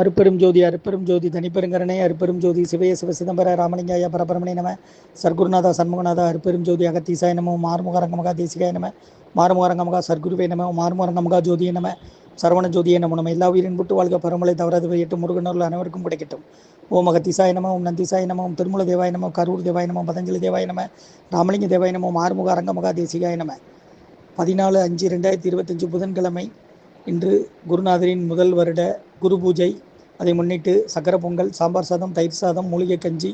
அருப்பெரும் ஜோதி அருப்பெரும் ஜோதி தனிப்பெருங்கரணை அருப்பெரும் ஜோதி சிவய சிவ சிதம்பர ராமலிங்காய பரபரமணி நம. சர்க்குருநாதா சண்முகநாதா அருப்பெரும் ஜோதி அகத்தீசாய நம மாறுமுகரங்கமகா தேசிகாய நம மாறுமுகரங்கமகா சர்க்குருவே நம மாறுமுகரங்கமகா ஜோதிய நம சரவண ஜோதியை நம்ம நம்ம எல்லா உயிரின் புட்டு வாழ்க பரமலை தவறாது எட்டு முருகனர்கள் அனைவருக்கும் கிடைக்கட்டும். ஓம் அகத்திசாய நம ஓம் நந்திசாய நம ஓம் திருமூல தேவாய நம கரூர் தேவாய நம பதஞ்சலி தேவாய நம ராமலிங்க தேவாய நம மாறுமுக அரங்கமகா தேசிகாய நம. பதினாலு அஞ்சு ரெண்டாயிரத்தி இருபத்தஞ்சு புதன்கிழமை இன்று குருநாதரின் முதல் வருட குரு பூஜை அதை முன்னிட்டு சக்கர பொங்கல் சாம்பார் சாதம் தயிர் சாதம் மூலிகை கஞ்சி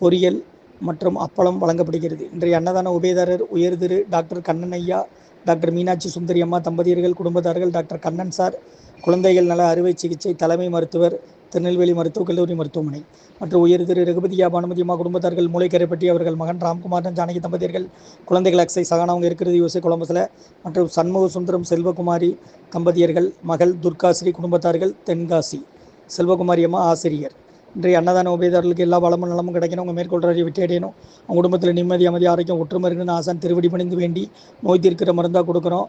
பொரியல் மற்றும் அப்பளம் வழங்கப்படுகிறது. இன்றைய அன்னதான உபயதாரர் உயர்திரு டாக்டர் கண்ணனையா டாக்டர் மீனாட்சி சுந்தரி அம்மா தம்பதியர்கள் குடும்பத்தார்கள் டாக்டர் கண்ணன் சார் குழந்தைகள் நல அறுவை சிகிச்சை தலைமை மருத்துவர் திருநெல்வேலி மருத்துவக் கல்லூரி மருத்துவமனை. மற்றும் உயர் திரு ரகுபதியா பானுமதியம்மா குடும்பத்தார்கள் மூளைக்கரைப்பட்டி அவர்கள் மகன் ராம்குமாரன் ஜானகி தம்பதியர்கள் குழந்தைகள் அக்ஸை சகானவங்க இருக்கிறது யோசி கொலம்பஸில் மற்றும் சண்முக சுந்தரம் செல்வகுமாரி தம்பதியர்கள் மகள் துர்காஸ்ரீ குடும்பத்தார்கள் தென்காசி. செல்வகுமாரி அம்மா ஆசிரியர். இன்றைய அன்னதான உபயதாரர்களுக்கு எல்லா வளமும் நலமும் கிடைக்கணும். உங்கள் மேற்கொள்றதை விட்டு அவங்க குடும்பத்தில் நிம்மதி அமைதி ஆரோக்கியம் ஒற்றுமை இருக்குன்னு ஆசான் திருவடி பணிந்து வேண்டி நோய் தீர்க்கிற மருந்தாக கொடுக்குறோம்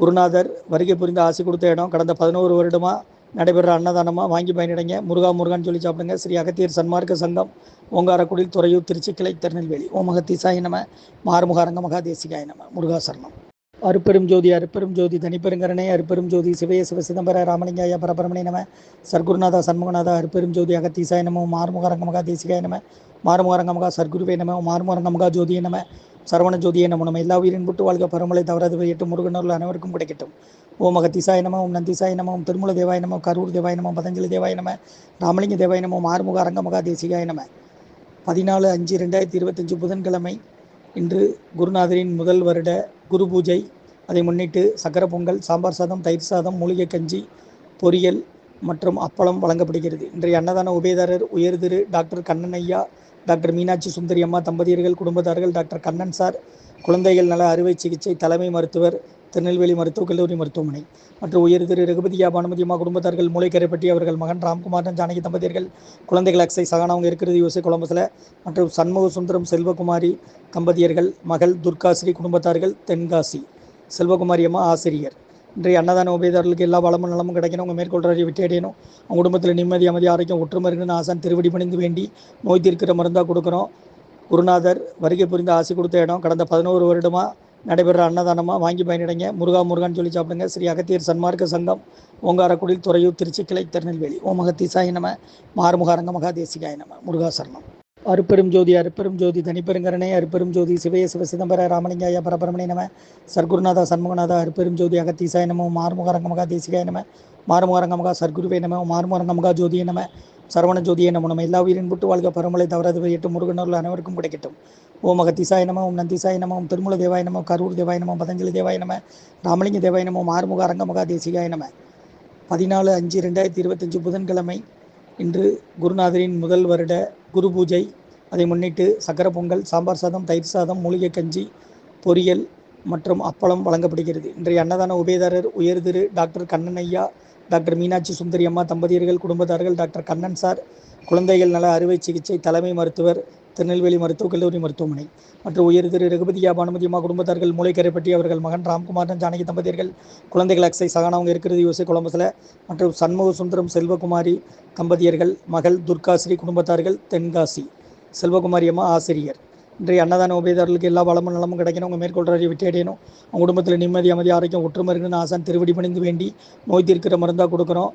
குருநாதர் வருகை புரிந்து ஆசை கொடுத்த இடம். கடந்த பதினோரு வருடமாக நடைபெற அன்னதானமாக வாங்கி பயனடைங்க. முருகா முருகான்னு சொல்லி சாப்பிடுங்க. ஸ்ரீ அகத்தியர் சன்மார்க்க சங்கம் ஓங்காரக்குடில் துறையூர் திருச்சி கிளை திருநெல்வேலி ஓமகத்தி சாயினம மாறுமுகாரங்க மகாதேசிகாயினம முருகாசரணம் அருப்பெரும் ஜோதி அருப்பெரும் ஜோதி தனிப்பெருங்கரணை அருப்பெரும் ஜோதி சிவய சிவ சிதம்பர ராமலிங்காய பரபரமணை நம. சர்க்குருநாதா சண்முகநாதா அருப்பெரும் ஜோதி அகத்தீசாய நம மாறுமுகாரங்கமகா தேசிகாய நம. மாறுமுகாரங்கமகா சர்க்குருவே நம மாறுமுகாரங்கமகா ஜோதிய நம. சரவண ஜோதியே நம நம்ம எல்லா உயிரின் புட்டு வாழ்க பரமலை தவறாது எட்டு முருகனர்கள் அனைவருக்கும் கிடைக்கட்டும். ஓம் அகத்திசாய நம ஓம் நந்திசாய நம ஓம் திருமூல தேவாய நம கரூர் தேவாய நம பதஞ்சலி தேவாய நம ராமலிங்க தேவாய நம மாறுமுக அரங்கமகா தேசிகாய நம. பதினாலு அஞ்சு ரெண்டாயிரத்தி இருபத்தஞ்சு புதன்கிழமை இன்று குருநாதரின் முதல் வருட குரு பூஜை. அதை முன்னிட்டு சக்கர பொங்கல் சாம்பார் சாதம் தயிர் சாதம் மூலிகை கஞ்சி பொரியல் மற்றும் அப்பளம் வழங்கப்படுகிறது. இன்றைய அன்னதான உபயதாரர் உயர்திரு டாக்டர் கண்ணன் ஐயா டாக்டர் மீனாட்சி சுந்தரி அம்மா தம்பதியர்கள் குடும்பத்தார்கள் டாக்டர் கண்ணன் சார் குழந்தைகள் நல அறுவை சிகிச்சை தலைமை மருத்துவர் திருநெல்வேலி மருத்துவக் கல்லூரி மருத்துவமனை. மற்றும் உயர் திரு ரகுபதியா பானுமதியம்மா குடும்பத்தார்கள் மூளைக்கரைப்பட்டி அவர்கள் மகன் ராம்குமாரன் ஜானகி தம்பதியர்கள் குழந்தைகள் அக்ஸை சகானவங்க இருக்கிறது யோசி கொலம்பஸில் மற்றும் சண்முக சுந்தரம் செல்வகுமாரி தம்பதியர்கள் மகள் துர்காஸ்ரீ குடும்பத்தார்கள் தென்காசி. செல்வகுமாரி அம்மா ஆசிரியர். இன்றைய அன்னதான உபயதாரர்களுக்கு எல்லா வளமும் நலமும் கிடைக்கணும். உங்கள் மேற்கொள்றதை விட்டு அவங்க குடும்பத்தில் நிம்மதி அமைதி ஆரோக்கியம் ஒற்றுமை இருக்குன்னு ஆசான் திருவடி பணிந்து வேண்டி நோய் தீர்க்கிற மருந்தாக கொடுக்குறோம். குருநாதர் வருகை புரிந்து ஆசை கொடுத்த இடம். கடந்த பதினோரு வருடமாக நடைபெற அன்னதானமாக வாங்கி பயனடைங்க. முருகா முருகான்னு சொல்லி சாப்பிடுங்க. ஸ்ரீ அகத்தியர் சன்மார்க்க சங்கம் ஓங்காரக்குடில் துறையூர் திருச்சி கிளை திருநெல்வேலி. ஓம் அகத்தீசாய நம. மாறுமுகாரங்க மகாதேசிகாய நம. முருகாசரணம் அருப்பெரும் ஜோதி அருப்பெரும் ஜோதி தனிப்பெருங்கரணை அருப்பெரும் ஜோதி சிவய சிவ சிதம்பர ராமலிங்காய பரபரமணை நம. சர்க்குருநாதா சண்முகநாதா அருப்பெரும் ஜோதி அகத்தீசாய நம. மாறுமுகாரங்கமகா தேசிகாய நம. மாறுமுகாரங்கமகா சர்க்குருவே நம. மாறுமுகாரங்கமகா ஜோதிய நம. சரவண ஜோதியே நம நம்ம எல்லா உயிரின் புட்டு வாழ்க பரமலை தவறாது எட்டு முருகனர்கள் அனைவருக்கும் கிடைக்கட்டும். ஓம் அகத்திசாய நம ஓம் நந்திசாய நம ஓம் திருமூல தேவாய நம கரூர் தேவாய நம பதஞ்சலி தேவாய நம ராமலிங்க தேவாய நம மாறுமுக அரங்கமகா தேசிகாய நம. பதினாலு அஞ்சு ரெண்டாயிரத்தி இருபத்தஞ்சு புதன்கிழமை இன்று குருநாதரின் முதல் வருட குரு பூஜை. அதை முன்னிட்டு சக்கர பொங்கல் சாம்பார் சாதம் தயிர் சாதம் மூலிகை கஞ்சி பொரியல் மற்றும் அப்பளம் வழங்கப்படுகிறது. இன்றைய அன்னதான உபயதாரர் உயர்திரு டாக்டர் கண்ணன் ஐயா டாக்டர் மீனாட்சி சுந்தரி அம்மா தம்பதியர்கள் குடும்பத்தார்கள் டாக்டர் கண்ணன் சார் குழந்தைகள் நல அறுவை சிகிச்சை தலைமை மருத்துவர் திருநெல்வேலி மருத்துவக் கல்லூரி மருத்துவமனை. மற்றும் உயர் திரு ரகுபதியா பானுமதியம்மா குடும்பத்தார்கள் மூளைக்கரைப்பட்டி அவர்கள் மகன் ராம்குமார் ஜானகி தம்பதியர்கள் குழந்தைகள் அக்ஸை சகானவங்க இருக்கிறது யோசி கொலம்பஸில் மற்றும் சண்முக சுந்தரம் செல்வகுமாரி தம்பதியர்கள் மகள் துர்காஸ்ரீ குடும்பத்தார்கள் தென்காசி. செல்வகுமாரி அம்மா ஆசிரியர். இன்றைய அன்னதான உபயதாரர்களுக்கு எல்லா வளமும் நலமும் கிடைக்கணும். உங்கள் மேற்கொள்றதை விட்டேடணும் அவங்க குடும்பத்தில் நிம்மதி அமைதி ஆரோக்கியம் ஒற்றுமை இருக்குன்னு ஆசான் திருவடி பணிந்து வேண்டி நோய் தீர்க்கிற மருந்தாக கொடுக்குறோம்.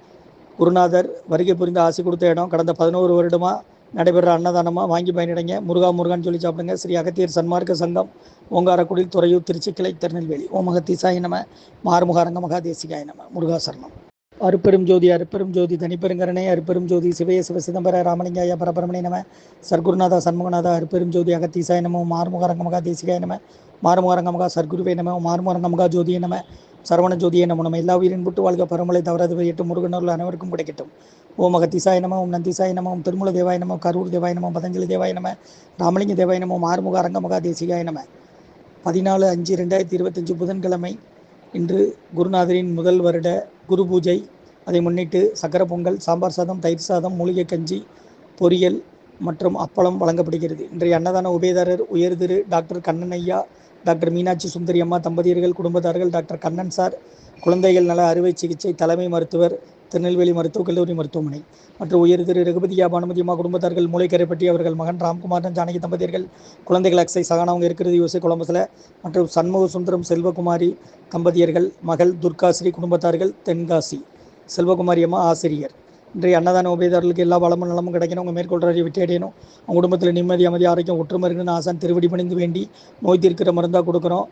குருநாதர் வருகை புரிந்து ஆசை கொடுத்த இடம். கடந்த பதினோரு வருடமாக நடைபெற அன்னதானமாக வாங்கி பயனடைங்க. முருகா முருகான்னு சொல்லி சாப்பிடுங்க. ஸ்ரீ அகத்தியர் சன்மார்க்க சங்கம் ஓங்காரக்குடில் துறையூர் திருச்சி கிளை திருநெல்வேலி. ஓம் அகத்தீசாய நம. மாறுமுகாரங்க மகாதேசிகாய நம. முருகாசரணம் அருப்பெரும் ஜோதி அருப்பெரும் ஜோதி தனிப்பெருங்கரணே அருப்பெரும் ஜோதி சிவய சிவ சிதம்பர ராமலிங்காய பரபரமணியனம நம சர்க்குருநாதா சண்முகநாதா அருப்பெரும் ஜோதி அகத்தீசாய நம மாறுமுகாரங்கமகா தேசிகாய நம மாறுமுகாரங்கமகா சர்க்குருவே நம மாறுமுகாரங்கமகா ஜோதிய நம சரவண ஜோதியை நம நம்ம எல்லா உயிரின் புட்டு வாழ்க பரமலை தவறாது எட்டு முருகனர்கள் அனைவருக்கும் கிடைக்கட்டும். ஓம் அகத்திசாய நம ஓம் நந்திசாய நம ஓம் திருமூல தேவாய நம கரூர் தேவாய நம பதஞ்சலி தேவாய நம ராமலிங்க தேவாய நம மாறுமுக அரங்கமகா தேசிகாய நம. பதினாலு அஞ்சு ரெண்டாயிரத்தி இருபத்தஞ்சு புதன்கிழமை இன்று குருநாதரின் முதல் வருட குரு பூஜை. அதை முன்னிட்டு சக்கர பொங்கல் சாம்பார் சாதம் தயிர் சாதம் மூலிகை கஞ்சி பொரியல் மற்றும் அப்பளம் வழங்கப்படுகிறது. இன்றைய அன்னதான உபயதாரர் உயர்திரு டாக்டர் கண்ணன் ஐயா டாக்டர் மீனாட்சி சுந்தரி அம்மா தம்பதியர்கள் குடும்பத்தார்கள் டாக்டர் கண்ணன் சார் குழந்தைகள் நல அறுவை சிகிச்சை தலைமை மருத்துவர் திருநெல்வேலி மருத்துவக் கல்லூரி மருத்துவமனை. மற்றும் உயர் திரு ரகுபதியா பானுமதியம்மா குடும்பத்தார்கள் மூளைக்கரைப்பட்டி அவர்கள் மகன் ராம்குமாரன் ஜானகி தம்பதியர்கள் குழந்தைகள் அக்ஸை சகானவங்க இருக்கிறது யோசை கொலம்பஸில் மற்றும் சண்முக சுந்தரம் செல்வகுமாரி தம்பதியர்கள் மகள் துர்காஸ்ரீ குடும்பத்தார்கள் தென்காசி. செல்வகுமாரி அம்மா ஆசிரியர். இன்றைய அன்னதான உபயதாரர்களுக்கு எல்லா வளமும் நலமும் கிடைக்கணும். உங்கள் மேற்கொள்றதை வெற்றி அவங்க குடும்பத்தில் நிம்மதி அமைதி ஆரோக்கியம் ஒற்றுமை இருக்குன்னு ஆசான் திருவடி பணிந்து வேண்டி நோய் தீர்க்கிற மருந்தாக கொடுக்குறோம்.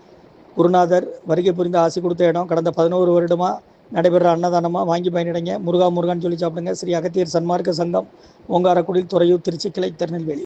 குருநாதர் வருகை புரிந்து ஆசை கொடுத்த இடம். கடந்த பதினோரு வருடமாக நடைபெற அன்னதானமாக வாங்கி பயனடைங்க. முருகா முருகான்னு சொல்லி சாப்பிடுங்க. ஸ்ரீ அகத்தியர் சன்மார்க்க சங்கம் ஓங்காரக்குடி துறையூர் திருச்சி கிளை திருநெல்வேலி.